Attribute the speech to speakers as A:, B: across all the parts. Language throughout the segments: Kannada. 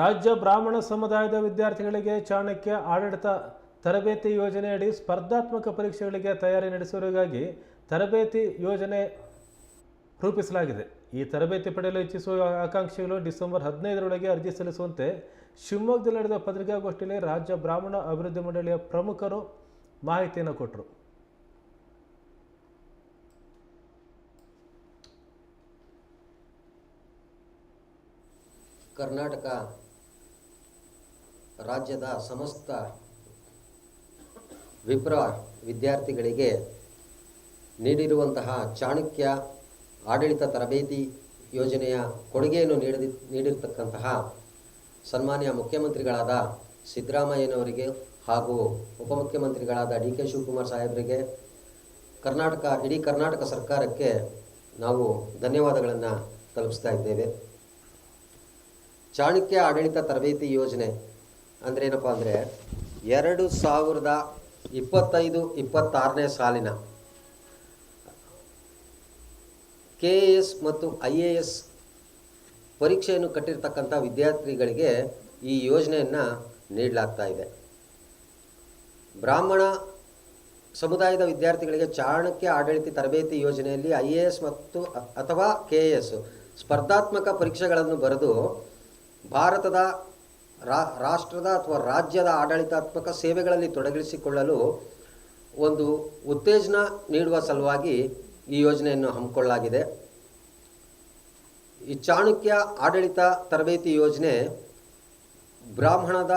A: ರಾಜ್ಯ ಬ್ರಾಹ್ಮಣ ಸಮುದಾಯದ ವಿದ್ಯಾರ್ಥಿಗಳಿಗೆ ಚಾಣಕ್ಯ ಆಡಳಿತ ತರಬೇತಿ ಯೋಜನೆಯಡಿ ಸ್ಪರ್ಧಾತ್ಮಕ ಪರೀಕ್ಷೆಗಳಿಗೆ ತಯಾರಿ ನಡೆಸುವವರಿಗಾಗಿ ತರಬೇತಿ ಯೋಜನೆ ರೂಪಿಸಲಾಗಿದೆ. ಈ ತರಬೇತಿ ಪಡೆಯಲು ಇಚ್ಛಿಸುವ ಆಕಾಂಕ್ಷಿಗಳು ಡಿಸೆಂಬರ್ ಹದಿನೈದರೊಳಗೆ ಅರ್ಜಿ ಸಲ್ಲಿಸುವಂತೆ ಶಿವಮೊಗ್ಗದಲ್ಲಿ ನಡೆದ ಪತ್ರಿಕಾಗೋಷ್ಠಿಯಲ್ಲಿ ರಾಜ್ಯ ಬ್ರಾಹ್ಮಣ ಅಭಿವೃದ್ಧಿ ಮಂಡಳಿಯ ಪ್ರಮುಖರು ಮಾಹಿತಿಯನ್ನು ಕೊಟ್ಟರು.
B: ಕರ್ನಾಟಕ ರಾಜ್ಯದ ಸಮಸ್ತ ವಿಪ್ರ ವಿದ್ಯಾರ್ಥಿಗಳಿಗೆ ನೀಡಿರುವಂತಹ ಚಾಣಕ್ಯ ಆಡಳಿತ ತರಬೇತಿ ಯೋಜನೆಯ ಕೊಡುಗೆಯನ್ನು ನೀಡಿ ನೀಡಿರ್ತಕ್ಕಂತಹ ಸನ್ಮಾನ್ಯ ಮುಖ್ಯಮಂತ್ರಿಗಳಾದ ಸಿದ್ದರಾಮಯ್ಯನವರಿಗೆ ಹಾಗೂ ಉಪಮುಖ್ಯಮಂತ್ರಿಗಳಾದ ಡಿ ಕೆ ಶಿವಕುಮಾರ್ ಸಾಹೇಬರಿಗೆ, ಕರ್ನಾಟಕ, ಇಡೀ ಕರ್ನಾಟಕ ಸರ್ಕಾರಕ್ಕೆ ನಾವು ಧನ್ಯವಾದಗಳನ್ನು ತಲುಪಿಸ್ತಾ ಇದ್ದೇವೆ. ಚಾಣಕ್ಯ ಆಡಳಿತ ತರಬೇತಿ ಯೋಜನೆ ಅಂದ್ರೆ ಏನಪ್ಪ ಅಂದರೆ ಎರಡು ಸಾವಿರದ ಇಪ್ಪತ್ತೈದು, ಇಪ್ಪತ್ತಾರನೇ ಸಾಲಿನ ಕೆ ಎಸ್ ಮತ್ತು ಐ ಎ ಎಸ್ ಪರೀಕ್ಷೆಯನ್ನು ಕಟ್ಟಿರ್ತಕ್ಕಂಥ ವಿದ್ಯಾರ್ಥಿಗಳಿಗೆ ಈ ಯೋಜನೆಯನ್ನು ನೀಡಲಾಗ್ತಾ ಇದೆ. ಬ್ರಾಹ್ಮಣ ಸಮುದಾಯದ ವಿದ್ಯಾರ್ಥಿಗಳಿಗೆ ಚಾಣಕ್ಯ ಆಡಳಿತ ತರಬೇತಿ ಯೋಜನೆಯಲ್ಲಿ ಐ ಎ ಎಸ್ ಮತ್ತು ಅಥವಾ ಕೆ ಎ ಎಸ್ ಸ್ಪರ್ಧಾತ್ಮಕ ಪರೀಕ್ಷೆಗಳನ್ನು ಬರೆದು ಭಾರತದ ರಾಷ್ಟ್ರದ ಅಥವಾ ರಾಜ್ಯದ ಆಡಳಿತಾತ್ಮಕ ಸೇವೆಗಳಲ್ಲಿ ತೊಡಗಿಸಿಕೊಳ್ಳಲು ಒಂದು ಉತ್ತೇಜನ ನೀಡುವ ಸಲುವಾಗಿ ಈ ಯೋಜನೆಯನ್ನು ಹಮ್ಮಿಕೊಳ್ಳಲಾಗಿದೆ. ಈ ಚಾಣಕ್ಯ ಆಡಳಿತ ತರಬೇತಿ ಯೋಜನೆ ಬ್ರಾಹ್ಮಣದ,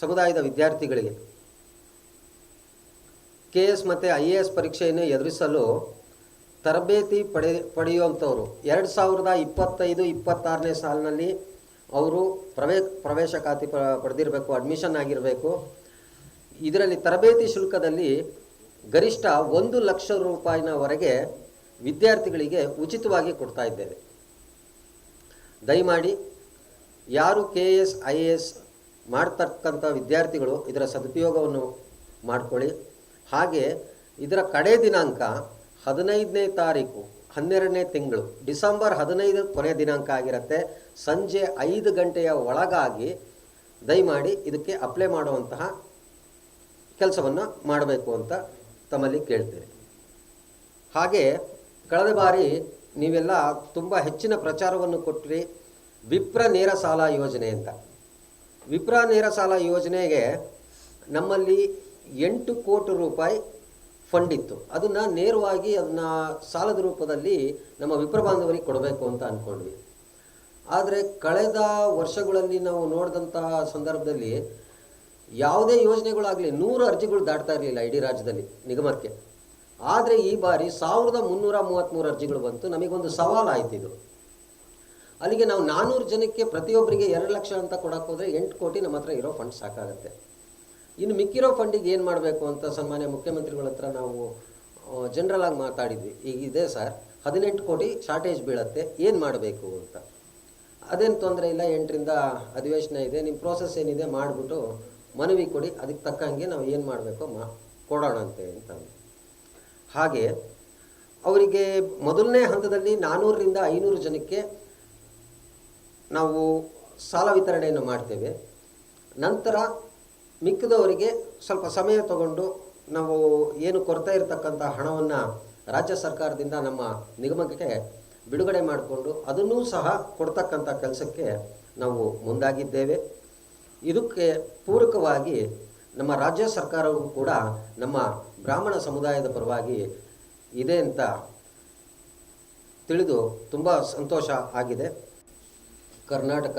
B: ಸಮುದಾಯದ ವಿದ್ಯಾರ್ಥಿಗಳಿಗೆ ಕೆ ಎಸ್ ಮತ್ತು ಐ ಎ ಎಸ್ ಪರೀಕ್ಷೆಯನ್ನು ಎದುರಿಸಲು ತರಬೇತಿ ಪಡೆ, ಪಡೆಯುವಂಥವರು. ಎರಡು ಸಾವಿರದ ಇಪ್ಪತ್ತೈದು, ಇಪ್ಪತ್ತಾರನೇ ಸಾಲಿನಲ್ಲಿ ಅವರು ಪ್ರವೇ ಪ್ರವೇಶಾತಿ ಪ, ಪಡೆದಿರಬೇಕು ಅಡ್ಮಿಷನ್ ಆಗಿರಬೇಕು. ಇದರಲ್ಲಿ ತರಬೇತಿ ಶುಲ್ಕದಲ್ಲಿ ಗರಿಷ್ಠ ಒಂದು ಲಕ್ಷ ರೂಪಾಯಿನವರೆಗೆ ವಿದ್ಯಾರ್ಥಿಗಳಿಗೆ ಉಚಿತವಾಗಿ ಕೊಡ್ತಾ ಇದ್ದೇವೆ. ದಯಮಾಡಿ ಯಾರು K S I A S ಮಾಡ್ತಕ್ಕಂಥ ವಿದ್ಯಾರ್ಥಿಗಳು ಇದರ ಸದುಪಯೋಗವನ್ನು ಮಾಡಿಕೊಳ್ಳಿ. ಹಾಗೆ ಇದರ ಕಡೆ ದಿನಾಂಕ ಹದಿನೈದನೇ ತಾರೀಕು ಹನ್ನೆರಡನೇ ತಿಂಗಳು. ಡಿಸೆಂಬರ್ ಹದಿನೈದು ಕೊನೆಯ ದಿನಾಂಕ ಆಗಿರುತ್ತೆ. ಸಂಜೆ ಐದು ಗಂಟೆಯ ಒಳಗಾಗಿ ದಯಮಾಡಿ ಇದಕ್ಕೆ ಅಪ್ಲೈ ಮಾಡುವಂತಹ ಕೆಲಸವನ್ನು ಮಾಡಬೇಕು ಅಂತ ತಮ್ಮಲ್ಲಿ ಕೇಳ್ತೇವೆ ಹಾಗೆ ಕಳೆದ ಬಾರಿ ನೀವೆಲ್ಲ ತುಂಬ ಹೆಚ್ಚಿನ ಪ್ರಚಾರವನ್ನು ಕೊಟ್ಟಿರಿ ವಿಪ್ರ ನೇರ ಸಾಲ ಯೋಜನೆ ಅಂತ. ವಿಪ್ರ ನೇರ ಸಾಲ ಯೋಜನೆಗೆ ನಮ್ಮಲ್ಲಿ ಎಂಟು ಕೋಟಿ ರೂಪಾಯಿ ಫಂಡ್ ಇತ್ತು. ಅದನ್ನು ನೇರವಾಗಿ ಅದನ್ನ ಸಾಲದ ರೂಪದಲ್ಲಿ ನಮ್ಮ ವಿಪ್ರ ಬಾಂಧವರಿಗೆ ಕೊಡಬೇಕು ಅಂತ ಅಂದ್ಕೊಂಡ್ವಿ ಆದರೆ ಕಳೆದ ವರ್ಷಗಳಲ್ಲಿ ನಾವು ನೋಡಿದಂತಹ ಸಂದರ್ಭದಲ್ಲಿ ಯಾವುದೇ ಯೋಜನೆಗಳಾಗಲಿ ನೂರು ಅರ್ಜಿಗಳು ದಾಟ್ತಾ ಇರಲಿಲ್ಲ ಇಡೀ ರಾಜ್ಯದಲ್ಲಿ ನಿಗಮಕ್ಕೆ. ಆದರೆ ಈ ಬಾರಿ ಸಾವಿರದ ಮುನ್ನೂರ ಮೂವತ್ತ್ಮೂರು ಅರ್ಜಿಗಳು ಬಂತು. ನಮಗೊಂದು ಸವಾಲಾಯಿತು ಇದು. ಅಲ್ಲಿಗೆ ನಾವು ನಾನ್ನೂರು ಜನಕ್ಕೆ ಪ್ರತಿಯೊಬ್ಬರಿಗೆ ಎರಡು ಲಕ್ಷ ಅಂತ ಕೊಡೋಕ್ಕೋದ್ರೆ ಎಂಟು ಕೋಟಿ ನಮ್ಮ ಹತ್ರ ಇರೋ ಫಂಡ್ ಸಾಕಾಗುತ್ತೆ. ಇನ್ನು ಮಿಕ್ಕಿರೋ ಫಂಡಿಗೆ ಏನು ಮಾಡಬೇಕು ಅಂತ ಸನ್ಮಾನ್ಯ ಮುಖ್ಯಮಂತ್ರಿಗಳ ಹತ್ರ ನಾವು ಜನರಲ್ ಆಗಿ ಮಾತಾಡಿದ್ವಿ. ಈಗ ಇದೆ ಸರ್ ಹದಿನೆಂಟು ಕೋಟಿ ಶಾರ್ಟೇಜ್ ಬೀಳತ್ತೆ, ಏನು ಮಾಡಬೇಕು ಅಂತ. ಅದೇನು ತೊಂದರೆ ಇಲ್ಲ, ಎಂಟರಿಂದ ಅಧಿವೇಶನ ಇದೆ ನಿಮ್ಮ ಪ್ರೋಸೆಸ್ ಏನಿದೆ ಮಾಡಿಬಿಟ್ಟು ಮನವಿ ಕೊಡಿ, ಅದಕ್ಕೆ ತಕ್ಕಂಗೆ ನಾವು ಏನು ಮಾಡಬೇಕೋ ಮಾ ಕೊಡೋಣಂತೆ ಅಂತ. ಹಾಗೆ, ಅವರಿಗೆ ಮೊದಲನೇ ಹಂತದಲ್ಲಿ ನಾನ್ನೂರರಿಂದ ಐನೂರು ಜನಕ್ಕೆ ನಾವು ಸಾಲ ವಿತರಣೆಯನ್ನು ಮಾಡ್ತೇವೆ. ನಂತರ ಮಿಕ್ಕಿದವರಿಗೆ ಸ್ವಲ್ಪ ಸಮಯ ತಗೊಂಡು ನಾವು ಏನು ಕೊರತೆ ಇರತಕ್ಕಂಥ ಹಣವನ್ನು ರಾಜ್ಯ ಸರ್ಕಾರದಿಂದ ನಮ್ಮ ನಿಗಮಕ್ಕೆ ಬಿಡುಗಡೆ ಮಾಡಿಕೊಂಡು ಅದನ್ನೂ ಸಹ ಕೊಡ್ತಕ್ಕಂಥ ಕೆಲಸಕ್ಕೆ ನಾವು ಮುಂದಾಗಿದ್ದೇವೆ. ಇದಕ್ಕೆ ಪೂರಕವಾಗಿ ನಮ್ಮ ರಾಜ್ಯ ಸರ್ಕಾರವು ಕೂಡ ನಮ್ಮ ಬ್ರಾಹ್ಮಣ ಸಮುದಾಯದ ಪರವಾಗಿ ಇದೆ ಅಂತ ತಿಳಿದು ತುಂಬ ಸಂತೋಷ ಆಗಿದೆ. ಕರ್ನಾಟಕ